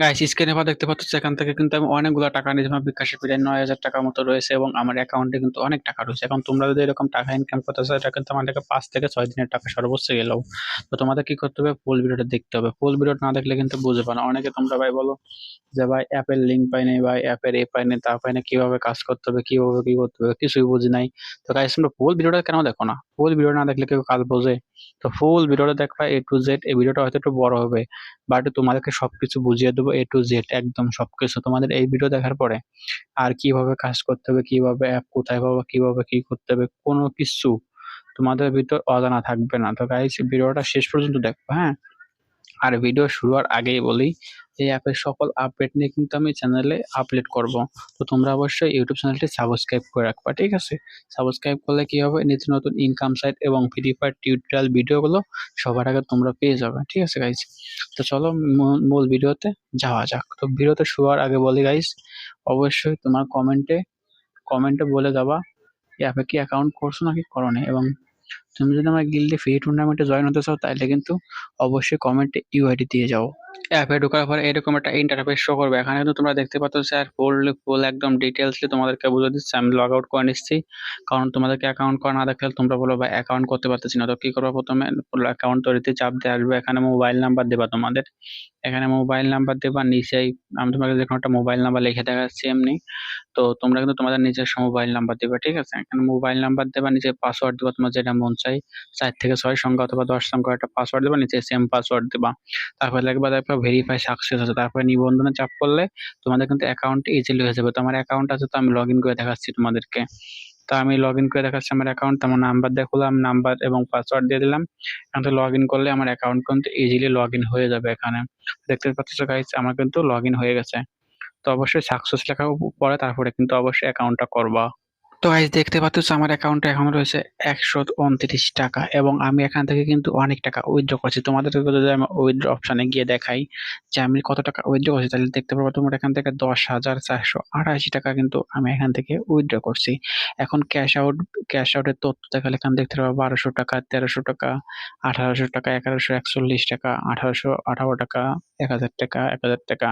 Guys স্ক্রিনে বা দেখতে পাচ্ছ এখান থেকে কিন্তু আমি অনেকগুলো টাকা নিয়েছি। আমার বিকাশে প্রায় নয় হাজার টাকার মতো রয়েছে এবং আমার অ্যাকাউন্টে কিন্তু অনেক টাকা রয়েছে। এখন তোমরা যদি এরকম টাকা ইনকাম করতে চাও, এটা কিন্তু আমাদেরকে পাঁচ থেকে ছয় দিনের টাকা সর্বোচ্চ গেলেও তো তোমাদের কি করতে হবে? ফুল ভিডিওটা দেখতে হবে। ফুল ভিডিও না দেখলে কিন্তু বুঝবে না। অনেকে তোমরা ভাই বলো যে ভাই অ্যাপের লিঙ্ক পাই নাই, ভাই অ্যাপের এ পাই নাই, তা পাই না কীভাবে কাজ করতে হবে, কীভাবে কি করতে হবে, কিছুই বুঝি নাই। তো গাইস তোমরা ফুল ভিডিওটা কেন দেখো না? ফুল ভিডিও না দেখলে কেউ কাজ বোঝে? তো ফুল ভিডিওটা দেখবা এ টু জেড এই ভিডিওটা হয়তো একটু বড় হবে বাট তোমাদেরকে সবকিছু বুঝিয়ে দেবো এ টু জেড একদম সব কিছু তোমাদের এই ভিডিও দেখার পরে আর কীভাবে কাজ করতে হবে, কীভাবে অ্যাপ কোথায় পাবো, কীভাবে কি করতে হবে, কোনো কিছু তোমাদের ভিতর অজানা থাকবে না। তো গাইজ ভিডিওটা শেষ পর্যন্ত দেখো হ্যাঁ? আর ভিডিও শুরু হওয়ার আগেই বলি এই অ্যাপের সকল আপডেট নিয়ে কিন্তু আমি চ্যানেলে আপলোড করব। তো তোমরা অবশ্যই ইউটিউব চ্যানেলটি সাবস্ক্রাইব করে রাখবা, ঠিক আছে? সাবস্ক্রাইব করলে কি হবে? নিত্য নতুন ইনকাম সাইট এবং ফ্রি ফায়ার টিউটোরিয়াল ভিডিওগুলো সবার আগে তোমরা পেয়ে যাবে, ঠিক আছে গাইজ তো চলো মূল- ভিডিওতে যাওয়া যাক। তো ভিডিওতে শুরুর আগে বলি গাইজ অবশ্যই তোমার কমেন্টে কমেন্টে বলে এই অ্যাপে কি অ্যাকাউন্ট করছ নাকি করো এবং তুমি যদি আমার গিল্ডে ফ্রি টুর্নামেন্টে জয়েন হতে চাও, তাহলে কিন্তু অবশ্যই কমেন্টে ইউআইডি দিয়ে যাও। অ্যাপে ঢোকার পরে এরকম একটা ইন্টারফেস শো করবে। এখানে কিন্তু তোমরা দেখতে পাচ্ছ স্যার ফুল ফুল একদম ডিটেলসলি তোমাদেরকে বুঝে দিচ্ছি। আমি লগ আউট করে নিচ্ছি। কারণ তোমাদেরকে অ্যাকাউন্ট করা না দেখলে তোমরা বলো বা অ্যাকাউন্ট করতে পারতেছি না। তো কি করব প্রথমে? অ্যাকাউন্ট তৈরিতে চাপ দিয়ে আসবে। এখানে মোবাইল নাম্বার দেবা তোমাদের। এখানে মোবাইল নাম্বার দেবা নিচেই আমি তোমাকে যে একটা মোবাইল নাম্বার লিখে দেখাচ্ছি এমনি। তো তোমরা কিন্তু তোমাদের নিজস্ব মোবাইল নাম্বার দিবে, ঠিক আছে? এখানে মোবাইল নাম্বার দেবা নিজের পাসওয়ার্ড দেবা, তোমার যেটা মন চাই। চার থেকে ছয় সংখ্যা অথবা দশ সংখ্যা একটা পাসওয়ার্ড দেবা, নিচে সেম পাসওয়ার্ড দেবা। তারপরে লাগবে তারপর ভেরিফাই সাকসেস আছে তারপরে নিবন্ধনে চাপ করলে তোমাদের কিন্তু অ্যাকাউন্ট ইজিলি হয়ে যাবে। তো আমার অ্যাকাউন্ট আছে, তো আমি লগ ইন করে দেখাচ্ছি তোমাদেরকে। তো আমি লগ ইন করে দেখাচ্ছি আমার অ্যাকাউন্ট আমার নাম্বার দেখলাম নাম্বার এবং পাসওয়ার্ড দিয়ে দিলাম। এখান থেকে লগ ইন করলে আমার অ্যাকাউন্ট কিন্তু ইজিলি লগ ইন হয়ে যাবে এখানে। দেখতে পাচ্ছ গাইস আমার কিন্তু লগ ইন হয়ে গেছে। তো অবশ্যই সাকসেস লেখা পরে তারপরে কিন্তু অবশ্যই অ্যাকাউন্টটা করবা। তো গাইজ দেখতে পাচ্ছ আমার অ্যাকাউন্টে এখন রয়েছে একশো উনত্রিশ টাকা এবং আমি এখান থেকে কিন্তু অনেক টাকা উইথড্র করছি। তোমাদের যদি আমি উইথড্র অপশানে গিয়ে দেখাই যে আমি কত টাকা উইথড্র করছি, তাহলে দেখতে পাবো তোমার এখান থেকে দশ হাজার চারশো আটাশি টাকা কিন্তু আমি এখান থেকে উইথড্র করছি। এখন ক্যাশ আউট ক্যাশ আউটের তথ্য দেখালে এখান দেখতে পাবো বারোশো টাকা, তেরোশো টাকা, আঠারোশো টাকা, এগারোশো একচল্লিশ টাকা, আঠারোশো আঠারো টাকা, এক হাজার টাকা, এক হাজার টাকা,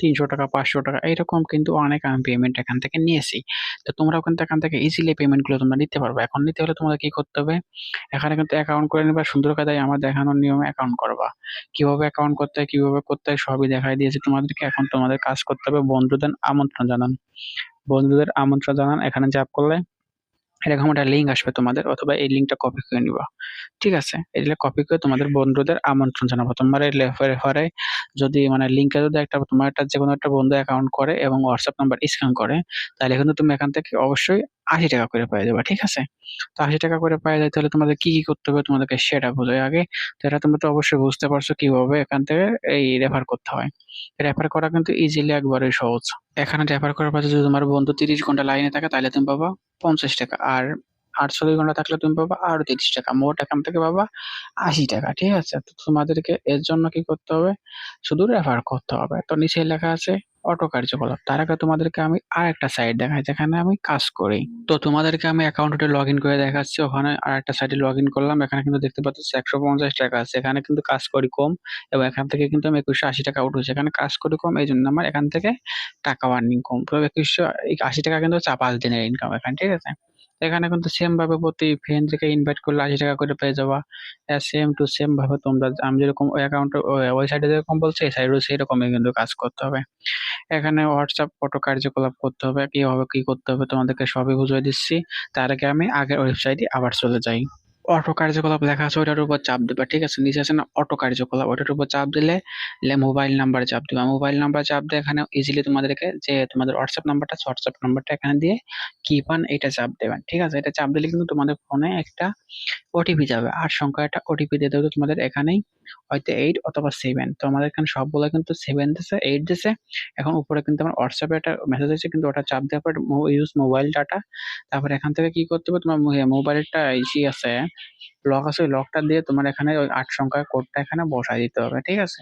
তিনশো টাকা, পাঁচশো টাকা এরকম কিন্তু অনেক আমি পেমেন্ট এখান থেকে নিয়েছি। তো তোমরাও কিন্তু এখান থেকে ইজিলি পেমেন্টগুলো তোমরা নিতে পারবে। এখন নিতে হলে তোমাদের কি করতে হবে? এখানে কিন্তু অ্যাকাউন্ট করে নিবা, সুন্দর কাদায় আমার দেখানোর নিয়মে অ্যাকাউন্ট করবা। কীভাবে অ্যাকাউন্ট করতে হয়, কীভাবে করতে হয়, সবই দেখাই দিয়েছি তোমাদেরকে। এখন তোমাদের কাজ করতে হবে, বন্ধুদের আমন্ত্রণ জানান। বন্ধুদের আমন্ত্রণ জানান, এখানে জাপ করলে এরকম একটা লিঙ্ক আসবে তোমাদের, অথবা এই লিঙ্কটা কপি করে নিবা। ঠিক আছে? এটা কপি করে তোমাদের বন্ধুদের আমন্ত্রণ জানাব। তোমার এই রেফারে যদি মানে লিঙ্কে যদি একটা তোমার একটা যে কোনো একটা বন্ধু অ্যাকাউন্ট করে এবং হোয়াটসঅ্যাপ নাম্বার স্ক্যান করে, তাহলে কিন্তু তুমি এখান থেকে অবশ্যই আশি টাকা করে পেয়ে যাবে ঠিক আছে? তো আশি টাকা করে পেয়ে যায় তাহলে তোমাদের কি কি করতে হবে তোমাদেরকে সেটা বোঝাই আগে। তো এটা তোমরা তো অবশ্যই বুঝতে পারছ কীভাবে এখান থেকে এই রেফার করতে হয়। রেফার করা কিন্তু ইজিলি একবারে সহজ। এখানে রেফার করার পর যদি তোমার বন্ধু তিরিশ ঘণ্টা লাইনে থাকে, তাহলে তুমি পাবা পঞ্চাশ টাকা। আর আটচল্লিশ ঘণ্টা থাকলে তুমি পাবা আরও তিরিশ টাকা, মোট এখান থেকে পাবা আশি টাকা, ঠিক আছে? তো তোমাদেরকে এর জন্য কি করতে হবে? শুধু রেফার করতে হবে। তো নিচে লেখা আছে অটো কার্যকলাপ। তার আগে তোমাদেরকে আমি আর একটা সাইট দেখাই, যেখানে আমি কাজ করি। তো তোমাদেরকে আমি অ্যাকাউন্টে লগ ইন করে দেখাচ্ছি। ওখানে আর একটা সাইটে লগ ইন করলাম। এখানে কিন্তু দেখতে পাচ্ছি একশো পঞ্চাশ টাকা আছে। এখানে কিন্তু কাজ করি কম এবং এখান থেকে কিন্তু আমি একুশশো আশি টাকা উঠেছি। এখানে কাজ করি কম এই জন্য আমার এখান থেকে টাকা আর্নিং কম। তো একুশশো আশি টাকা কিন্তু হচ্ছে পাঁচ দিনের ইনকাম এখানে, ঠিক আছে? এখানে কিন্তু সেম ভাবে প্রতি ফ্রেন্ড থেকে ইনভাইট করলে আশি টাকা করে পেয়ে যাবা। সেম টু সেম ভাবে তোমরা, আমি যেরকম ওই অ্যাকাউন্টে ওই সাইডে যেরকম বলছে, এই সাইডেও সেরকমই কিন্তু কাজ করতে হবে। এখানে হোয়াটসঅ্যাপ ফটো কার্যকলাপ করতে হবে, কীভাবে কি করতে হবে তোমাদেরকে সবই বুঝিয়ে দিচ্ছি। তার আগে আমি আগের ওয়েবসাইটে আবার চলে যাই। অটো কার্যকলাপ লেখা আছে ওটার উপর চাপ দেবা, ঠিক আছে? নিচে আছে না, অটো কার্যকলাপ ওটার উপর চাপ দিলে মোবাইল নাম্বার চাপ দিবা। মোবাইল নাম্বার চাপ দিয়ে এখানে ইজিলি তোমাদেরকে যে তোমাদের হোয়াটসঅ্যাপ নাম্বারটা হোয়াটসঅ্যাপ নাম্বারটা এখানে দিয়ে কি পান এটা চাপ দেবেন, ঠিক আছে? এটা চাপ দিলে কিন্তু তোমাদের ফোনে একটা ওটিপি যাবে। আর একটা ওটিপি দিয়ে দেবে তোমাদের এখানেই হয়তো এইট অথবা সেভেন তো আমাদের এখানে সবগুলো কিন্তু সেভেন দিছে এইট দিছে। এখন উপরে কিন্তু আমার হোয়াটসঅ্যাপে একটা মেসেজ আছে কিন্তু ওটা চাপ দেওয়ার পর ইউজ মোবাইল ডাটা তারপরে এখান থেকে কি করতে হবে? তোমার মোবাইলটা ইসি আছে। লক আছে, ওই লকটা দিয়ে তোমার এখানে ওই আট সংখ্যার কোডটা এখানে বসাই দিতে হবে, ঠিক আছে?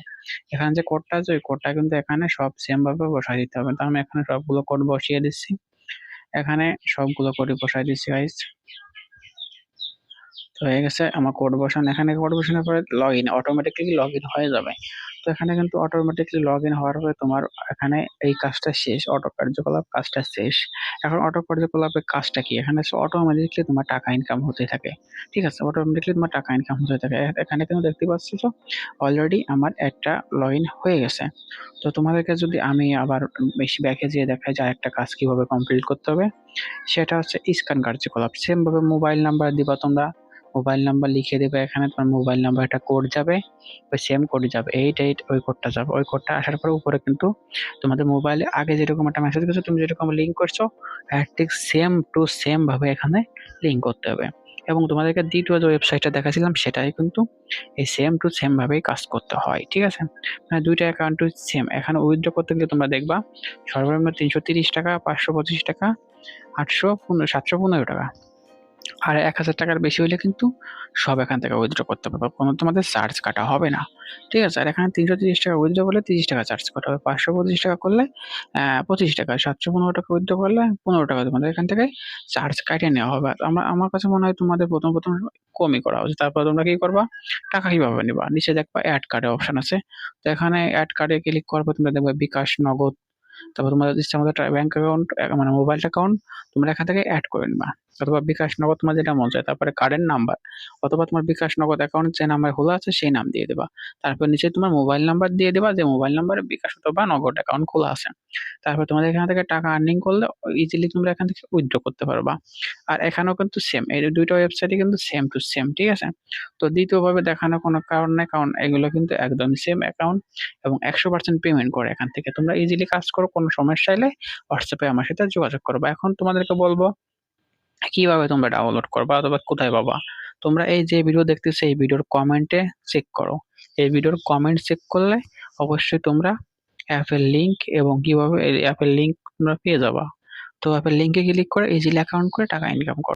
এখানে যে কোডটা আছে, ওই কোডটা কিন্তু এখানে সব সেম ভাবে বসাই দিতে হবে। তো আমি এখানে সবগুলো কোড বসিয়ে দিচ্ছি। এখানে সবগুলো কোডই বসাই দিচ্ছি গাইস তো হয়ে গেছে, আমার কোড বসানো। এখানে কোড বসানোর পরে log in automatically log in হয়ে যাবে। তো এখানে কিন্তু অটোমেটিকলি লগ ইন হওয়ার পরে তোমার এখানে এই কাজটা শেষ অটো কার্যকলাপ কাজটা শেষ। এখন অটো কার্যকলাপের কাজটা কি? এখানে অটোমেটিকলি তোমার টাকা ইনকাম হতে থাকে। ঠিক আছে অটোমেটিকলি তোমার টাকা ইনকাম হতে থাকে। এখানে কিন্তু দেখতে পাচ্ছ তো অলরেডি আমার একটা লগ ইন হয়ে গেছে। তো তোমাদেরকে যদি আমি আবার বেশি ব্যাকে যেয়ে দেখাই যে একটা কাজ কীভাবে কমপ্লিট করতে হবে, সেটা হচ্ছে স্ক্যান কার্যকলাপ। সেমভাবে মোবাইল নাম্বার দিবা তোমরা। মোবাইল নাম্বার লিখে দেবে এখানে, তোমার মোবাইল নাম্বার একটা কোড যাবে, ওই সেম কোড যাবে এইট এইট ওই কোডটা যাবে। ওই কোডটা আসার পরে উপরে কিন্তু তোমাদের মোবাইলে আগে যেরকম একটা মেসেজ গেছো, তুমি যেরকম লিঙ্ক করছ ঠিক সেম টু সেমভাবে এখানে লিঙ্ক করতে হবে। এবং তোমাদেরকে দ্বিতীয় যে ওয়েবসাইটটা দেখাছিলাম, সেটাই কিন্তু এই সেম টু সেম ভাবেই কাজ করতে হয়, ঠিক আছে? মানে দুইটা অ্যাকাউন্ট টু সেম এখানে উইথড্র করতে গেলে তোমরা দেখবা, সর্বনিম্ন তিনশো তিরিশ টাকা, পাঁচশো পঁচিশ টাকা, আটশো পনেরো, সাতশো পনেরো টাকা। আর এক হাজার টাকার বেশি হলে কিন্তু সব এখান থেকে উইথড্র করতে পারবে কোনো তোমাদের চার্জ কাটা হবে না। ঠিক আছে? আর এখানে তিনশো তিরিশ টাকা উইথড্র করলে তিরিশ টাকা চার্জ কাটা হবে। পাঁচশো পঁচিশ টাকা করলে পঁচিশ টাকা, সাতশো পনেরো টাকা উইথড্র করলে পনেরো টাকা তোমাদের এখান থেকে চার্জ কাটিয়ে নেওয়া হবে। আমার আমার কাছে মনে হয় তোমাদের প্রথম প্রথম কমই করা উচিত। তারপর তোমরা কি করবা? টাকা কীভাবে নিবা? নিচে দেখবা অ্যাড কার্ডের অপশন আছে। তো এখানে অ্যাড কার্ডে ক্লিক করবে তোমরা দেখবে বিকাশ নগদ। তারপর তোমাদের ব্যাংক অ্যাকাউন্ট মানে মোবাইল অ্যাকাউন্ট তোমরা এখান থেকে অ্যাড করে নিবা। অথবা বিকাশ নগদ তোমার যেটা মন চায়, তারপরে কার্ডের নাম্বার অথবা তোমার বিকাশ নগদ অ্যাকাউন্ট যে নাম্বার খোলা আছে সেই নাম দিয়ে দেবা। তারপর নিচে তোমার মোবাইল নাম্বার দিয়ে দেবা, যে মোবাইল নাম্বারে বিকাশ অথবা নগদ অ্যাকাউন্ট খোলা আছে। তারপর তোমাদের এখান থেকে টাকা আর্নিং করলে ইজিলি তোমরা এখান থেকে উইথড্র করতে পারবা। আর এখানেও কিন্তু সেম এই দুইটা ওয়েবসাইটে কিন্তু সেম টু সেম ঠিক আছে? তো দ্বিতীয়ভাবে দেখানোর কোনো কারণ নেই, কারণ এগুলো কিন্তু একদম সেম অ্যাকাউন্ট এবং একশো পার্সেন্ট পেমেন্ট করে এখান থেকে। তোমরা ইজিলি কাজ করো, কোনো সমস্যা এলে হোয়াটসঅ্যাপে আমার সাথে যোগাযোগ করবা এখন তোমাদেরকে বলব কীভাবে তোমরা ডাউনলোড করবা অথবা কোথায় পাবা? তোমরা এই যে ভিডিও দেখতেছো, এই ভিডিওর কমেন্টে চেক করো। এই ভিডিওর কমেন্ট চেক করলে অবশ্যই তোমরা অ্যাপের লিঙ্ক এবং কীভাবে অ্যাপের লিঙ্ক তোমরা পেয়ে যাবা। তো অ্যাপের লিঙ্কে ক্লিক করে ইজিলি অ্যাকাউন্ট করে টাকা ইনকাম করো।